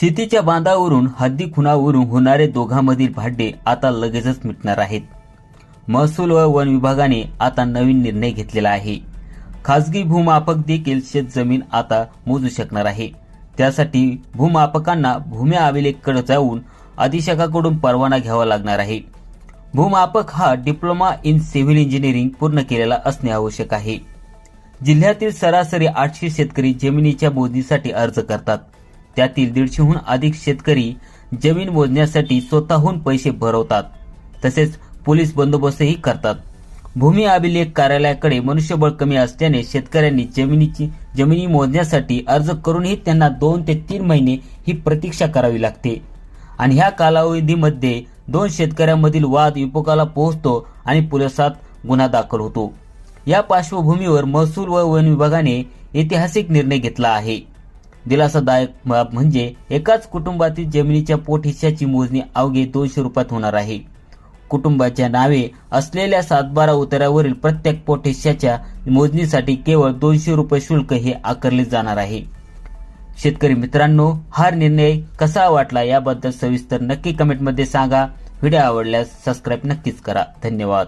शेतीच्या बांधावरून हद्दी खुणावरून होणारे दोघांमधील भांडे आता लगेचच मिटणार आहेत. महसूल व वन विभागाने आता नवीन निर्णय घेतलेला आहे. खासगी भूमापक देखील शेतजमीन आता मोजू शकणार आहे. त्यासाठी भूमापकांना भूमी अभिलेखकडे जाऊन अधिक्षकाकडून परवाना घ्यावा लागणार आहे. भूमापक हा डिप्लोमा इन सिव्हिल इंजिनिअरिंग पूर्ण केलेला असणे आवश्यक आहे. जिल्ह्यातील सरासरी आठशे शेतकरी जमिनीच्या मोजणीसाठी अर्ज करतात. त्यातील दीडशेहून अधिक शेतकरी जमीन मोजण्यासाठी स्वतःहून पैसे भरवतात. तसेच पोलीस बंदोबस्तही करतात. भूमी अभिलेख कार्यालयाकडे मनुष्यबळ कमी असल्याने शेतकऱ्यांनी जमिनीची जमिनी मोजण्यासाठी अर्ज करूनही त्यांना दोन ते तीन महिने ही प्रतीक्षा करावी लागते. आणि ह्या कालावधीमध्ये दोन शेतकऱ्यांमधील वाद विपोकाला पोहोचतो आणि पोलिसात गुन्हा दाखल होतो. या पार्श्वभूमीवर महसूल व वन विभागाने ऐतिहासिक निर्णय घेतला आहे. दिलासादायक बाब म्हणजे एकाच कुटुंबातील जमिनीच्या पोट हिश्श्याची मोजणी अवघे दोनशे रुपयात होणार आहे. कुटुंबाच्या नावे असलेल्या सातबारा उतार्यावरील प्रत्येक पोट हिश्श्याच्या मोजणीसाठी केवळ दोनशे रुपये शुल्क हे आकारले जाणार आहे. शेतकरी मित्रांनो हा निर्णय कसा वाटला याबद्दल सविस्तर नक्की कमेंटमध्ये सांगा. व्हिडिओ आवडल्यास सबस्क्राईब नक्कीच करा. धन्यवाद.